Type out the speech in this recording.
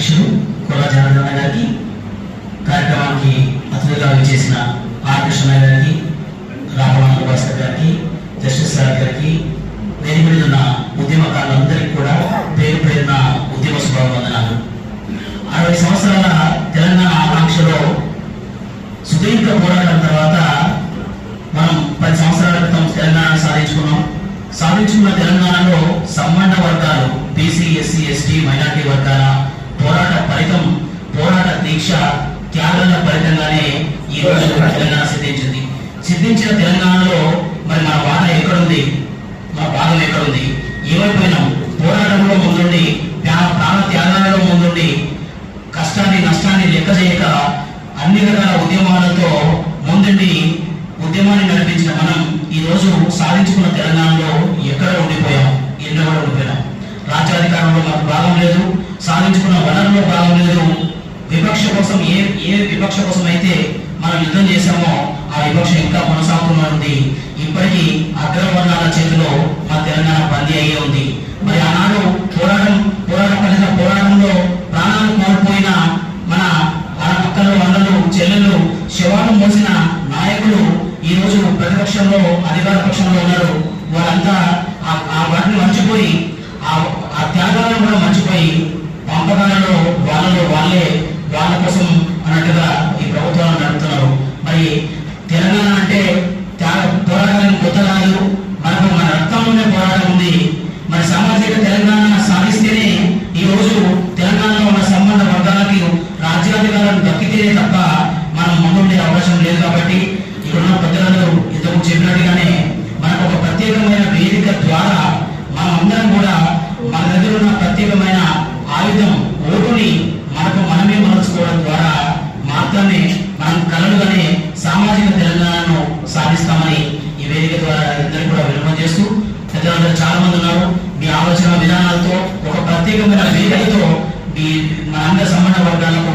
అధ్యక్షులు కొల్ల జనార్దన్ గారికి కార్యక్రమానికి అతిథిగా చేసిన ఆర్కృష్ణ గారికి రామవాణి భాస్కర్ గారికి జస్టిస్ సార్ గారికి దేని మీద ఉన్న ఉద్యమకారులందరికీ కూడా పేరు పేరున ఉద్యమ శుభాభివందనాలు. అరవై సంవత్సరాల తెలంగాణ ఆకాంక్షలో సుదీర్ఘ పోరాటం తర్వాత మనం పది సంవత్సరాల క్రితం తెలంగాణ సాధించుకున్నాం. సాధించుకున్న తెలంగాణలో సంబంధ వర్గాలు త్యాగాల ఫలితంగానే ఈ రోజు తెలంగాణ సిద్ధించింది. సిద్ధించిన తెలంగాణలో మరి మన బాధ ఎక్కడుంది? మా భాగం ఎక్కడుంది? ఏమైపోయినాం పోరాటంలో ముందుండి ప్రాణ త్యాగాలలో ముందుండి కష్టాన్ని నష్టాన్ని లెక్క చేయక అన్ని రకాల ఉద్యమాలతో ముందుండి ఉద్యమాన్ని నడిపించిన మనం ఈ రోజు సాధించుకున్న తెలంగాణలో ఎక్కడ ఉండిపోయాం? ఎన్నో కూడా ఉండిపోయాం రాజ్యాధికారంలో మాకు భాగం లేదు. సాధించుకున్న వనరులో భాగం లేదు. కోసం ఏ ఏ వివక్ష కోసం అయితే మనం యుద్ధం చేశామో ఆ వివక్ష ఇంకా కొనసాగుతూనే ఉంది. ఇప్పటికీ అగ్రవర్ణాల చేతిలో మా తెలంగాణ బందీ అయ్యే ఉంది. మరి ఆనాడు పోరాటం పోరాటం కలిగిన పోరాటంలో ప్రాణాలు కోల్పోయిన మన మన పక్కన అన్నలు చెల్లెళ్ళు శవాలు మోసిన నాయకులు ఈ రోజు ప్రతిపక్షంలో అధికార పక్షంలో ఉన్నారు. వాళ్ళంతా ఆ- వాటిని మర్చిపోయి ఆ ఆ త్యాగాలను కూడా మర్చిపోయి పంపకాలలో వాళ్ళలో వాళ్ళే వాళ్ళ కోసం అన్నట్టుగా ఈ ప్రభుత్వాలు నడుపుతున్నారు. మరి తెలంగాణ అంటే పోరాటం కొత్త కాదు మనకు మన రక్తంలోనే పోరాటం ఉంది. మరి సామాజిక తెలంగాణ సాధిస్తేనే ఈ రోజు తెలంగాణలో ఉన్న సంబంధ వర్గాలకి రాజ్యాధికారం దక్కితేనే తప్ప మనం ముందుండే అవకాశం లేదు కాబట్టి ఇక్కడున్న పెద్దలందరూ ఇంతకు చెప్పినట్టుగానే మనకు ఒక ప్రత్యేకమైన వేదిక ద్వారా మనమందరం కూడా మన దగ్గర ఉన్న ప్రత్యేకమైన ఆయుధం ఓటుని మనకు మనమే మలుచుకోవడం ద్వారా మాత్రమే మనం కలలుగానే సామాజిక తెలంగాణను సాధిస్తామని ఈ వేదిక ద్వారా ఇద్దరు కూడా విలువ చేస్తూ పెద్దలందరూ చాలా మంది ఉన్నారు. మీ ఆలోచన విధానాలతో ఒక ప్రత్యేకమైన వేదికతో మీ మనందరి సంబంధ వర్గాలకు